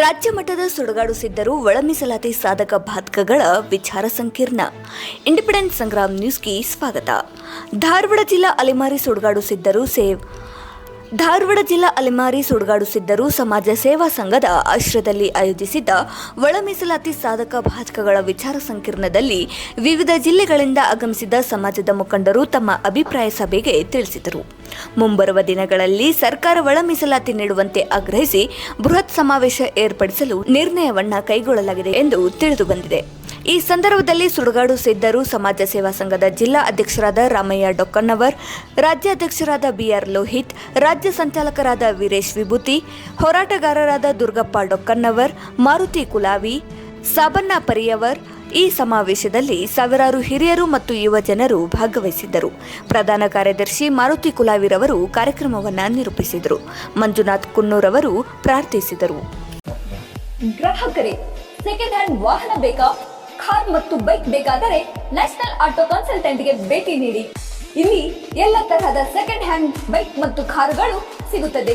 ರಾಜ್ಯ ಮಟ್ಟದ ಸುಡುಗಾಡು ಸಿದ್ದರು ಒಳ ಮೀಸಲಾತಿ ಸಾಧಕ ಬಾಧಕಗಳ ವಿಚಾರ ಸಂಕಿರಣ. ಇಂಡಿಪೆಂಡೆಂಟ್ ಸಂಗ್ರಾಮ್ ನ್ಯೂಸ್ಗೆ ಸ್ವಾಗತ. ಧಾರವಾಡ ಜಿಲ್ಲಾ ಅಲೆಮಾರಿ ಸುಡುಗಾಡು ಸಿದ್ದರು ಸೇವ್ ಧಾರವಾಡ ಜಿಲ್ಲಾ ಅಲೆಮಾರಿ ಸುಡುಗಾಡು ಸಿದ್ದರು ಸಮಾಜ ಸೇವಾ ಸಂಘದ ಆಶ್ರಯದಲ್ಲಿ ಆಯೋಜಿಸಿದ್ದ ಒಳ ಮೀಸಲಾತಿ ಸಾಧಕ ಬಾಧಕಗಳ ವಿಚಾರ ಸಂಕಿರಣದಲ್ಲಿ ವಿವಿಧ ಜಿಲ್ಲೆಗಳಿಂದ ಆಗಮಿಸಿದ ಸಮಾಜದ ಮುಖಂಡರು ತಮ್ಮ ಅಭಿಪ್ರಾಯ ಸಭೆಗೆ ತಿಳಿಸಿದರು. ಮುಂಬರುವ ದಿನಗಳಲ್ಲಿ ಸರ್ಕಾರ ಒಳ ಮೀಸಲಾತಿ ನೀಡುವಂತೆ ಆಗ್ರಹಿಸಿ ಬೃಹತ್ ಸಮಾವೇಶ ಏರ್ಪಡಿಸಲು ನಿರ್ಣಯವನ್ನ ಕೈಗೊಳ್ಳಲಾಗಿದೆ ಎಂದು ತಿಳಿದು ಬಂದಿದೆ. ಈ ಸಂದರ್ಭದಲ್ಲಿ ಸುಡುಗಾಡು ಸಿದ್ದರು ಸಮಾಜ ಸೇವಾ ಸಂಘದ ಜಿಲ್ಲಾ ಅಧ್ಯಕ್ಷರಾದ ರಾಮಯ್ಯ ಡೊಕ್ಕನ್ನವರ್ ರಾಜ್ಯಾಧ್ಯಕ್ಷರಾದ ಬಿಆರ್ ಲೋಹಿತ್, ರಾಜ್ಯ ಸಂಚಾಲಕರಾದ ವೀರೇಶ್ ವಿಭೂತಿ, ಹೋರಾಟಗಾರರಾದ ದುರ್ಗಪ್ಪ ಡೊಕ್ಕನ್ನವರ್ ಮಾರುತಿ ಕುಲಾವಿ ಸಾಬಣ್ಣ ಪರಿಯವರ್ ಈ ಸಮಾವೇಶದಲ್ಲಿ ಸಾವಿರಾರು ಹಿರಿಯರು ಮತ್ತು ಯುವ ಜನರು ಭಾಗವಹಿಸಿದ್ದರು. ಪ್ರಧಾನ ಕಾರ್ಯದರ್ಶಿ ಮಾರುತಿ ಕುಲಾವಿರವರು ಕಾರ್ಯಕ್ರಮವನ್ನು ನಿರೂಪಿಸಿದರು. ಮಂಜುನಾಥ್ ಕುನ್ನೂರವರು ಪ್ರಾರ್ಥಿಸಿದರು. ಗ್ರಾಹಕರೇ ಸೆಕೆಂಡ್ ಹ್ಯಾಂಡ್ ವಾಹನ ಬೇಕಾ? ಕಾರ್ ಮತ್ತು ಬೈಕ್ ಬೇಕಾದರೆ ನ್ಯಾಷನಲ್ ಆಟೋ ಕನ್ಸಲ್ಟೆಂಟ್ಗೆ ಭೇಟಿ ನೀಡಿ. ಇಲ್ಲಿ ಎಲ್ಲ ತರಹದ ಸೆಕೆಂಡ್ ಹ್ಯಾಂಡ್ ಬೈಕ್ ಮತ್ತು ಕಾರುಗಳು ಸಿಗುತ್ತದೆ.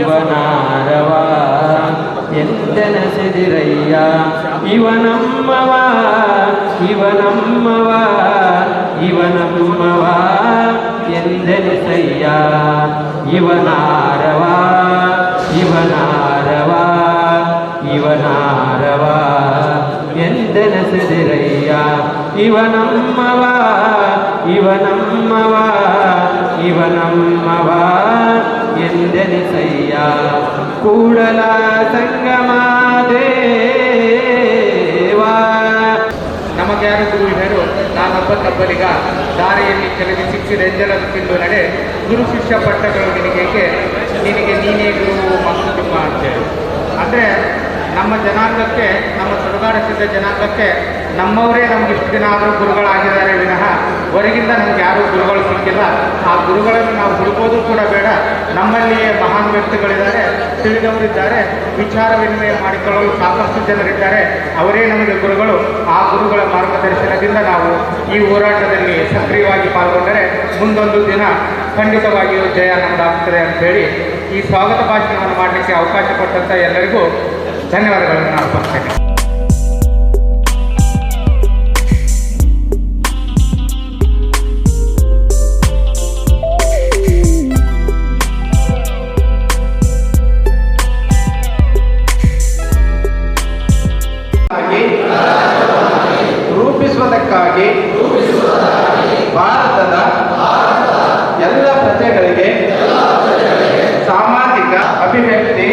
ಇವನಾರವ ಎಂದೆನಸಿದಿರಯ್ಯ ಇವನಮ್ಮವ ಇವನಮ್ಮವ ಇವನಮ್ಮವ ಎಂದೆನಿಸಯ್ಯ ಇವನಾರವ ಇವನಾರವ ಇವನಾರವ ಎಂದೆನಸಿದಿರಯ್ಯ ಇವನಮ್ಮವ ಇವನಮ್ಮವ ಇವನಮ್ಮವ ಎಂದೆನಿಸಯ್ಯ? ಕೂಡಲ ಸಂಗಮ ನಮಗೆ ಯಾರು ಗುರು ಹಿರಿಯರು ನಾನೊಬ್ಬ ತಬ್ಬಲಿಗ ದಾರಿಯಲ್ಲಿ ಶಿಕ್ಷಿ ಶಿಕ್ಷಿರೆಂಜಲನ್ನು ತಿಂದು ನಡೆ ಗುರು ಶಿಷ್ಯ ಪಟ್ಟಗಳು ನಿನಗೆ ನಿನಗೆ ನೀನೇ ಗುರು ಮಂಕುತಿಮ್ಮ ಅಂತೇಳಿ ಅಂದರೆ ನಮ್ಮ ಜನಾಂಗಕ್ಕೆ, ನಮ್ಮ ಸುಡುಗಾಡ ಸಿದ್ಧ ಜನಾಂಗಕ್ಕೆ ನಮ್ಮವರೇ ನಮ್ಗೆ ಇಷ್ಟು ದಿನ ಆದರೂ ಗುರುಗಳಾಗಿದ್ದಾರೆ ವಿನಃ ಹೊರಗಿಂದ ನಮ್ಗೆ ಯಾರೂ ಗುರುಗಳು ಸಿಕ್ಕಿಲ್ಲ. ಆ ಗುರುಗಳನ್ನು ನಾವು ಹುಡುಕೋದು ಕೂಡ ಬೇಡ. ನಮ್ಮಲ್ಲಿಯೇ ಮಹಾನ್ ವ್ಯಕ್ತಿಗಳಿದ್ದಾರೆ, ತಿಳಿದವರಿದ್ದಾರೆ, ವಿಚಾರ ವಿನಿಮಯ ಮಾಡಿಕೊಳ್ಳಲು ಸಾಕಷ್ಟು ಜನರಿದ್ದಾರೆ. ಅವರೇ ನಮಗೆ ಗುರುಗಳು. ಆ ಗುರುಗಳ ಮಾರ್ಗದರ್ಶನದಿಂದ ನಾವು ಈ ಹೋರಾಟದಲ್ಲಿ ಸಕ್ರಿಯವಾಗಿ ಪಾಲ್ಗೊಂಡರೆ ಮುಂದೊಂದು ದಿನ ಖಂಡಿತವಾಗಿಯೂ ಜಯ ನಮ್ಮದಾಗ್ತದೆ ಅಂತೇಳಿ ಈ ಸ್ವಾಗತ ಭಾಷಣವನ್ನು ಮಾಡಲಿಕ್ಕೆ ಅವಕಾಶ ಕೊಟ್ಟಂಥ ಎಲ್ಲರಿಗೂ ಧನ್ಯವಾದಗಳನ್ನು ಭಾರತದ ಎಲ್ಲ ಪ್ರಜೆಗಳಿಗೆ ಸಾಮಾಜಿಕ ಅಭಿವ್ಯಕ್ತಿ